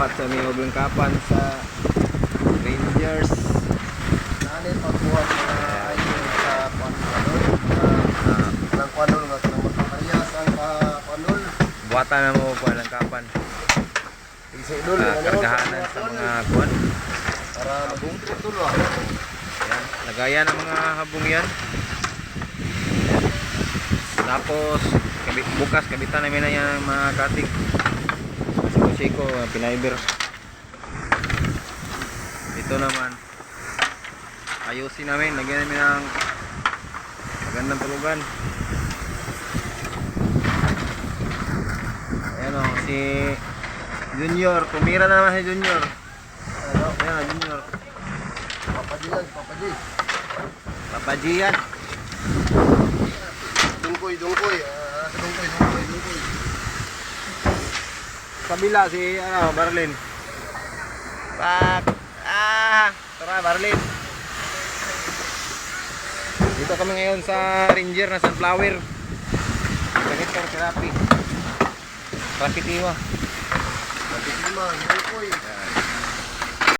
buhat sa may og kapan sa Rangers. Nanin pagbuhat mga item sa kwanol. Ah, Ang kwanol nga sa mga parehas ang kwanol. buhatan na mo kuan lang kapan. Isa idol. Ah, kargahanan sa mga kuan. Para mabungkot tulo ah. Yan, lagayan ng mga habong yan. Tapos, kabit, bukas, kabitan namin na yan mga kating. Siko-siko, mga pinayber. Ito naman, ayusin namin, lagyan namin ng magandang tulugan. Ayan o, si Junior, tumira na naman si Junior. Ano, ayan o, Junior. Papadilan, papadi. Papajian. Dungkoy, dungkoy. Ah, dungkoy, dungkoy, dungkoy. Kabila si ano, Barlin. Pak. Ah, tara Barlin. Dito kami ngayon sa Ranger na Sunflower. Sector therapy. Therapy tiwa. Pagkikima, dungkoy. Yan.